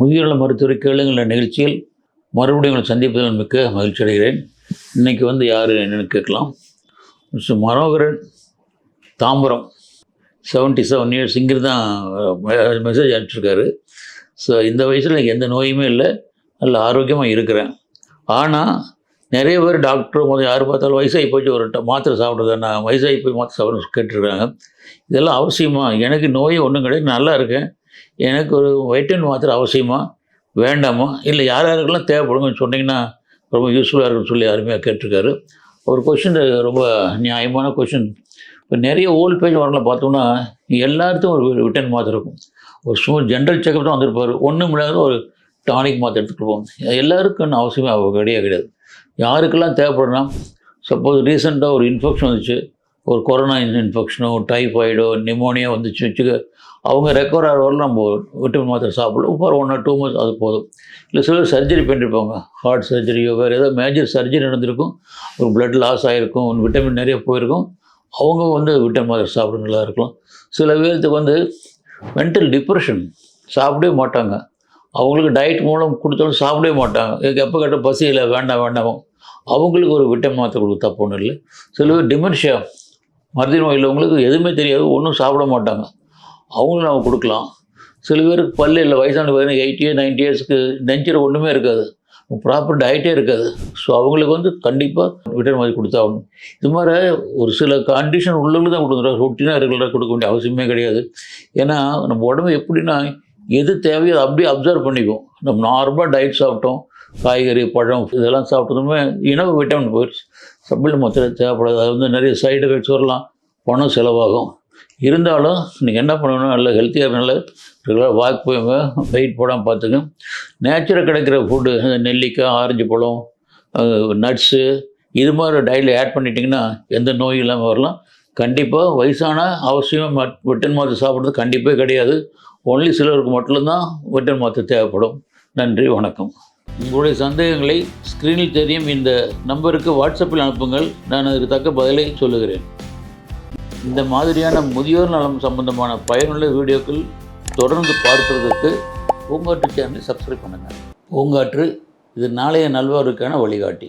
முதியோர்நல மருத்துவரை கேளுங்கள் நிகழ்ச்சியில் மறுபடியும் உங்களை சந்திப்பதில் மிக்க மகிழ்ச்சி அடைகிறேன். இன்றைக்கி வந்து யார் என்னென்னு கேட்கலாம். Mister Manoharan Tambaram. Seventy seven years இங்கே தான் மெசேஜ் அனுப்பிச்சிருக்காரு. ஸோ இந்த வயசில் எனக்கு எந்த நோயுமே இல்லை. நல்ல ஆரோக்கியமாக இருக்கிறேன். ஆனால் நிறைய பேர் டாக்டர் முதல் யார் பார்த்தாலும் வயசாகி போச்சு ஒரு ட- மாத்திரை சாப்பிட்றது நான் வயசாகி போய் மாத்திரை சாப்பிட கேட்டுருக்காங்க. இதெல்லாம் அவசியமாக எனக்கு நோய் ஒன்றும் கிடையாது. நல்லா இருக்கேன். எனக்கு ஒரு வைட்டமின் மாத்திரை அவசியமா? வேண்டாமா? இல்லை யார் யாருக்கெல்லாம் தேவைப்படுங்கன்னு சொன்னீங்கன்னா ரொம்ப யூஸ்ஃபுல்லாக இருக்குன்னு சொல்லி அருமையாக கேட்டிருக்காரு. ஒரு கொஷின் ரொம்ப நியாயமான கொஷின் இப்போ நிறைய ஓல்ட் பேஜ் வரலாம் பார்த்தோம்னா எல்லாத்துக்கும் ஒரு விட்டன் மாத்திரை இருக்கும். ஒரு சும்மா ஜென்ரல் செக்கப் தான் வந்திருப்பார். ஒன்றும் இல்லாத ஒரு டானிக் மாத்திரை எடுத்துகிட்டு போவோம் எல்லாருக்கும் அவசியமே கிடையாது கிடையாது. யாருக்கெல்லாம் தேவைப்படுனா சப்போஸ் ரீசெண்டாக ஒரு இன்ஃபெக்ஷன் வந்துச்சு. ஒரு கொரோனா இன்ஃபெக்ஷனோ டைஃபாய்டோ நிமோனியா வந்துச்சு வச்சுக்க அவங்க ரெக்கவர் ஆகிற வரல நம்ம விட்டமின் மாத்திரை சாப்பிடலாம் for one or two months அது போதும். இல்லை சிலர் சர்ஜரி பண்ணியிருப்பாங்க ஹார்ட் சர்ஜரியோ வேறு ஏதோ மேஜர் சர்ஜரி நடந்திருக்கும். ஒரு பிளட் லாஸ் ஆகிருக்கும் விட்டமின் நிறைய போயிருக்கும். அவங்க வந்து விட்டமின் மாத்திரை சாப்பிட நல்லா இருக்கலாம். சில பேர்த்துக்கு வந்து மென்டல் டிப்ரெஷன் சாப்பிடவே மாட்டாங்க. அவங்களுக்கு டயட் மூலம் கொடுத்தாலும் சாப்பிடவே மாட்டாங்க. எனக்கு எப்போ கேட்டால் பசி இல்லை வேண்டாம் வேண்டாம். அவங்களுக்கு ஒரு விட்டமின் மாத்திரை கொடுக்க தப்பு ஒன்றும் இல்லை. சில பேர் டிமென்ஷியா மருதி நோய் உள்ளவங்களுக்கு எதுவுமே தெரியாது ஒன்றும் சாப்பிட மாட்டாங்க. அவங்களும் நம்ம கொடுக்கலாம். சில பேருக்கு பல்லு இல்லை வயசான பார்த்தீங்கன்னா எயிட்டி இயர் நைன்டி இயர்ஸ்க்கு நெஞ்சில் ஒன்றுமே இருக்காது. ப்ராப்பர் டயட்டே இருக்காது. ஸோ அவங்களுக்கு வந்து கண்டிப்பாக விட்டமின் மாதிரி கொடுத்தாகணும் இது மாதிரி ஒரு சில கண்டிஷன் உள்ளவங்களும் தான் கொடுக்குறோம் ரொட்டீனாக ரெகுலராக கொடுக்க வேண்டிய அவசியமே கிடையாது. ஏன்னா நம்ம உடம்பு எப்படின்னா எது தேவையோ அதை அப்படியே அப்சர்வ் பண்ணிக்கும் நம்ம நார்மலாக டயட் சாப்பிட்டோம். காய்கறி பழம் இதெல்லாம் சாப்பிட்டதுமே இனவு விட்டமின் போயிடுச்சு. சப்ளிமெண்ட் மாத்திரை தேவைப்படாது. அது வந்து நிறைய சைடு எஃபெக்ட்ஸ் வரலாம். பணம் செலவாகும். இருந்தாலும் நீங்கள் என்ன பண்ணணும்? நல்ல ஹெல்த்தியாக நல்ல ரெகுலராக வாக் போயுங்க வெயிட் போடாமல் பார்த்துங்க. நேச்சுரல் கிடைக்கிற ஃபுட்டு நெல்லிக்காய் ஆரஞ்சு பழம் நட்ஸு இது மாதிரி டயட்டில் ஆட் பண்ணிட்டிங்கன்னா எந்த நோயும் இல்லாமல் வரலாம். கண்டிப்பாக வயசான அவசியம் விட்டன் மாத்திரை சாப்பிட்றது கண்டிப்பாக கிடையாது. ஒன்லி சிலருக்கு மட்டும்தான் விட்டன் மாத்திரை தேவைப்படும். நன்றி வணக்கம். உங்களுடைய சந்தேகங்களை ஸ்க்ரீனில் தெரியும். இந்த நம்பருக்கு வாட்ஸ்அப்பில் அனுப்புங்கள். நான் அதற்கு தக்க பதிலை சொல்லுகிறேன். இந்த மாதிரியான முதியோர் நலம் சம்பந்தமான பயனுள்ள வீடியோக்கள் தொடர்ந்து பார்க்கிறதுக்கு பூங்காற்று சேனலை சப்ஸ்கிரைப் பண்ணுங்கள் பூங்காற்று இது நாளைய நல்வாருக்கான வழிகாட்டி.